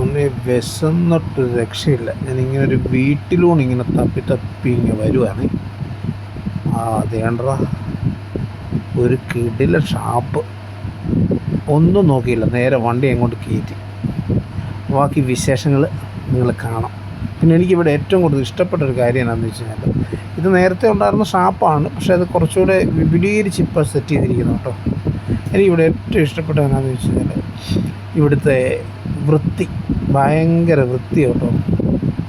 എന്റെ വിശന്നിട്ട് രക്ഷയില്ല. ഞാനിങ്ങനെ ഒരു വീട്ടിലൂടെ ഇങ്ങനെ തപ്പി തപ്പി ഇങ്ങനെ വരുവാണ്. ആ അതേണ്ടടാ. ഒരു കിടില ഷാപ്പ്. ഒന്നും നോക്കിയില്ല. നേരെ വണ്ടി അങ്ങോട്ട് കയറ്റി. ബാക്കി വിശേഷങ്ങൾ നിങ്ങൾ കാണാം. പിന്നെ എനിക്കിവിടെ ഏറ്റവും കൂടുതൽ ഇഷ്ടപ്പെട്ട ഒരു കാര്യം എന്താണെന്ന് വെച്ച് കഴിഞ്ഞാൽ ഇത് നേരത്തെ ഉണ്ടായിരുന്ന ഷാപ്പാണ്. പക്ഷേ അത് കുറച്ചുകൂടെ വിപുലീകരിച്ച് ഇപ്പോൾ സെറ്റ് ചെയ്തിരിക്കുന്നു കേട്ടോ. എനിക്കിവിടെ ഏറ്റവും ഇഷ്ടപ്പെട്ടത് എന്താണെന്ന് വെച്ച് കഴിഞ്ഞാൽ ഇവിടുത്തെ വൃത്തി ഭയങ്കര വൃത്തി കേട്ടോ.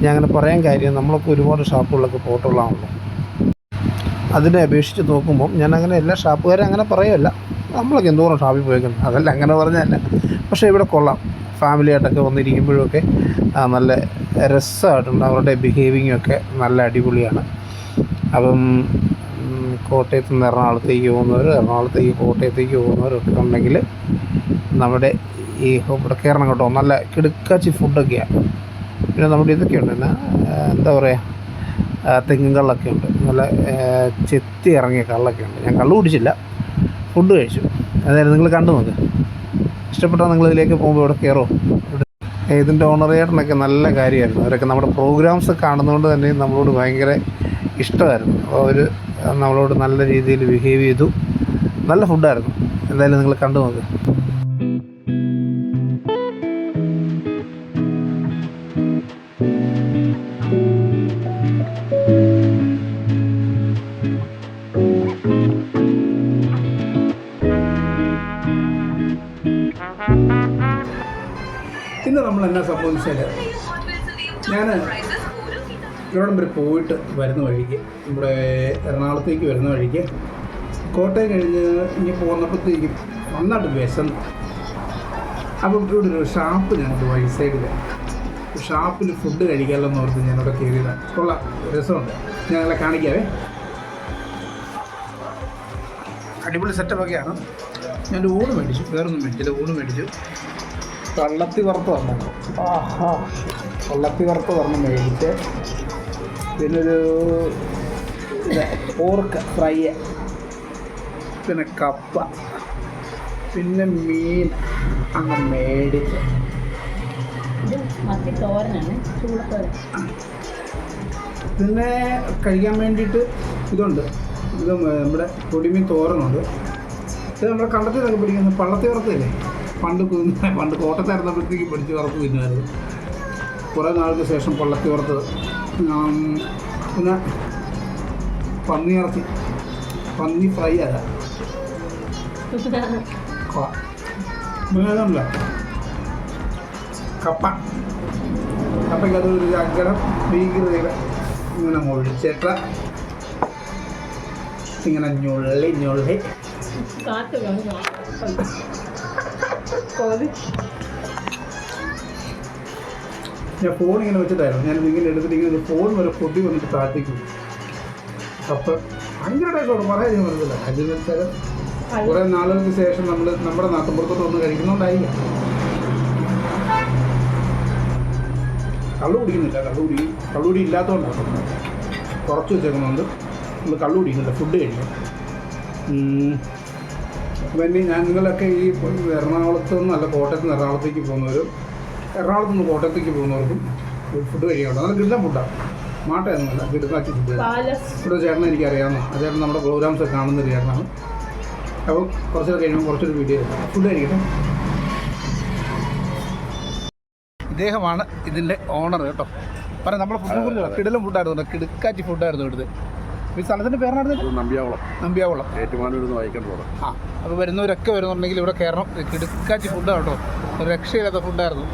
ഞാൻ അങ്ങനെ പറയാൻ കാര്യം നമ്മളൊക്കെ ഒരുപാട് ഷാപ്പുകളിലൊക്കെ പോയിട്ടുള്ളതാണല്ലോ. അതിനെ അപേക്ഷിച്ച് നോക്കുമ്പോൾ ഞാൻ അങ്ങനെ എല്ലാ ഷാപ്പുകാരും അങ്ങനെ പറയുമല്ല നമ്മളൊക്കെ എന്തോരം ഷാപ്പിൽ പോയിക്കുന്നു അതല്ല അങ്ങനെ പറഞ്ഞല്ല പക്ഷേ ഇവിടെ കൊള്ളാം. ഫാമിലിയായിട്ടൊക്കെ വന്നിരിക്കുമ്പോഴൊക്കെ നല്ല രസമായിട്ടുണ്ട്. അവരുടെ ബിഹേവിങ്ങൊക്കെ നല്ല അടിപൊളിയാണ്. അപ്പം കോട്ടയത്ത് നിന്ന് എറണാകുളത്തേക്ക് പോകുന്നവർ എറണാകുളത്തേക്ക് കോട്ടയത്തേക്ക് പോകുന്നവരൊക്കെ ഉണ്ടെങ്കിൽ നമ്മുടെ ഈ ഇവിടെ കയറണം കേട്ടോ. നല്ല കിടുക്കാച്ചി ഫുഡൊക്കെയാണ് പിന്നെ നമ്മുടെ ഇതൊക്കെയുണ്ട്. പിന്നെ എന്താ പറയുക ആ, തെങ്ങും കള്ളൊക്കെ ഉണ്ട്. നല്ല ചെത്തി ഇറങ്ങിയ കള്ളൊക്കെ ഉണ്ട്. ഞാൻ കള്ള് കുടിച്ചില്ല. ഫുഡ് കഴിച്ചു. അതായത് നിങ്ങൾ കണ്ടു നോക്ക്. ഇഷ്ടപ്പെട്ടാൽ നിങ്ങൾ ഇതിലേക്ക് പോകുമ്പോൾ ഇവിടെ കയറോ ഇതിന്റെ ഓണറേറ്റിനൊക്കെ നല്ല കാര്യമായിരുന്നു. അവരൊക്കെ നമ്മുടെ പ്രോഗ്രാംസ് കാണുന്നതുകൊണ്ട് തന്നെ നമ്മളോട് ഭയങ്കര ഇഷ്ടമായിരുന്നു. അവർ നമ്മളോട് നല്ല രീതിയിൽ ബിഹേവ് ചെയ്തു. നല്ല ഫുഡായിരുന്നു. എന്തായാലും നിങ്ങൾ കണ്ടു നോക്ക്. എന്നാ സംബന്ധിച്ചാൽ ഞാൻ ഇവിടം വരെ പോയിട്ട് വരുന്ന വഴിക്ക് നമ്മുടെ എറണാകുളത്തേക്ക് വരുന്ന വഴിക്ക്. കോട്ടയം കഴിഞ്ഞ് ഇനി പോന്നപ്പോഴത്തേക്കും നന്നായിട്ട് വിശന്ന്. അപ്പം ഇവിടെ ഒരു ഷാപ്പ് ഞങ്ങൾക്ക് വഴി സൈഡിൽ ഷാപ്പിൽ ഫുഡ് കഴിക്കാമല്ലോ ഓർത്ത് ഞാനിവിടെ കയറിയതാണ് കൊള്ളാം രസമുണ്ട്. ഞങ്ങളെ കാണിക്കാവേ. അടിപൊളി സെറ്റപ്പൊക്കെയാണ് ഞാൻ ഊണ് മേടിച്ചു. വേറൊന്നും മേടിച്ചില്ല ഊണ് മേടിച്ചു. കള്ളത്തി വറുത്ത് വന്നു കള്ളത്തി വറുത്ത് വരണം മേടിച്ച്. പിന്നൊരു പോർക്ക് ഫ്രൈ പിന്നെ കപ്പ. പിന്നെ മീൻ അങ്ങ് മേടിച്ച്. പിന്നെ കഴിക്കാൻ വേണ്ടിയിട്ട് ഇതുണ്ട്. ഇത് നമ്മുടെ പൊടിമീൻ തോരനുണ്ട്. ഇത് നമ്മുടെ കണ്ടത്തിലൊക്കെ പിടിക്കുന്ന പള്ളത്തി വറുത്തില്ലേ പണ്ട് പണ്ട് കോട്ടത്തായിരുന്നപ്പോഴത്തേക്ക് പിടിച്ച് വറുത്ത് തിന്നുമായിരുന്നു കുറേ നാൾക്ക് ശേഷം പള്ളത്തി വറുത്തത് ഉം, പിന്നെ പന്നി ഇറച്ചി. പന്നി ഫ്രൈ അല്ല. വേണമല്ല കപ്പ. കപ്പയ്ക്ക് ഒരു അങ്കടം ഭീകരതയുടെ ഇങ്ങനെ മുഴിച്ചിട്ട ഇങ്ങനെ ഞുള്ളി ഞുള്ളി. ഞാൻ ഫോൺ ഇങ്ങനെ വെച്ചിട്ടായിരുന്നു. ഞാൻ ഇങ്ങനെ എടുത്തിട്ട് ഇങ്ങനെ ഒരു ഫോൺ വരെ പൊട്ടി വന്നിട്ട് താഴ്ത്തിക്കും അപ്പം ഭയങ്കര ടേസ്റ്റോട് പറയാൻ മനസ്സില്ല പറഞ്ഞില്ല. അതിന് വെച്ചാൽ കുറേ നാളുകൾക്ക് ശേഷം നമ്മൾ നമ്മുടെ നാട്ടുമ്പുറത്തോട്ട് വന്ന് കഴിക്കുന്നോണ്ടായില്ല. കള്ളു കുടിക്കുന്നില്ല. കള്ളുകുടി കള്ളുകുടി ഇല്ലാത്തതുകൊണ്ടാണ് കുറച്ച് വെച്ചേക്കുന്നുണ്ട് നമ്മൾ കള്ളു കുടിക്കുന്നില്ല. ഫുഡ് കഴിക്കും. അപ്പം ഇനി ഞാൻ നിങ്ങളൊക്കെ ഈ എറണാകുളത്ത് നിന്ന് അല്ല കോട്ടയത്ത് നിന്ന് എറണാകുളത്തേക്ക് പോകുന്നവരും എറണാകുളത്ത് നിന്ന് കോട്ടയത്തേക്ക് പോകുന്നവർക്കും ഫുഡ് കഴിക്കാറുണ്ട് നല്ല കിട്ടുന്ന ഫുഡാണ് മാട്ടയൊന്നുമല്ല കിട്ടുന്നാക്കി ഫുഡ് ഇവിടെ ചേട്ടനെ എനിക്കറിയാമോ ആ ചേട്ടൻ നമ്മുടെ പ്രോഗ്രാംസ് ഒക്കെ കാണുന്ന ഒരു ചേട്ടനാണ്. അപ്പോൾ കുറച്ചൊക്കെ കഴിയുമ്പോൾ കുറച്ചൊരു വീഡിയോ ഫുഡ് കഴിക്കട്ടെ. ഇദ്ദേഹമാണ് ഇതിന്റെ ഓണർ കേട്ടോ. പറയാം നമ്മളെ ഫുഡ് കുറിച്ച് കിടലും ഫുഡായിരുന്നു കിടുക്കാച്ചി ഫുഡായിരുന്നു ഇവിടുത്തെ. ഈ സ്ഥലത്തിന്റെ പേരാണ് നമ്പ്യാവളം. നമ്പ്യാവളം. ഏറ്റുമാനൂർ നിന്ന് വായിക്കാൻ പോകണം ആ അപ്പോൾ വരുന്നവരൊക്കെ വരുന്നുണ്ടെങ്കിൽ ഇവിടെ കയറണം. കിടുക്കാച്ചി ഫുഡാണ് കേട്ടോ. ഒരു രക്ഷയില്ലാത്ത ഫുഡായിരുന്നു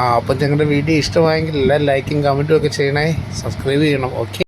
ആ അപ്പം ഞങ്ങളുടെ വീഡിയോ ഇഷ്ടമായെങ്കിൽ എല്ലാ ലൈക്കും കമന്റും ഒക്കെ ചെയ്യണേ. സബ്സ്ക്രൈബ് ചെയ്യണം. ഓക്കെ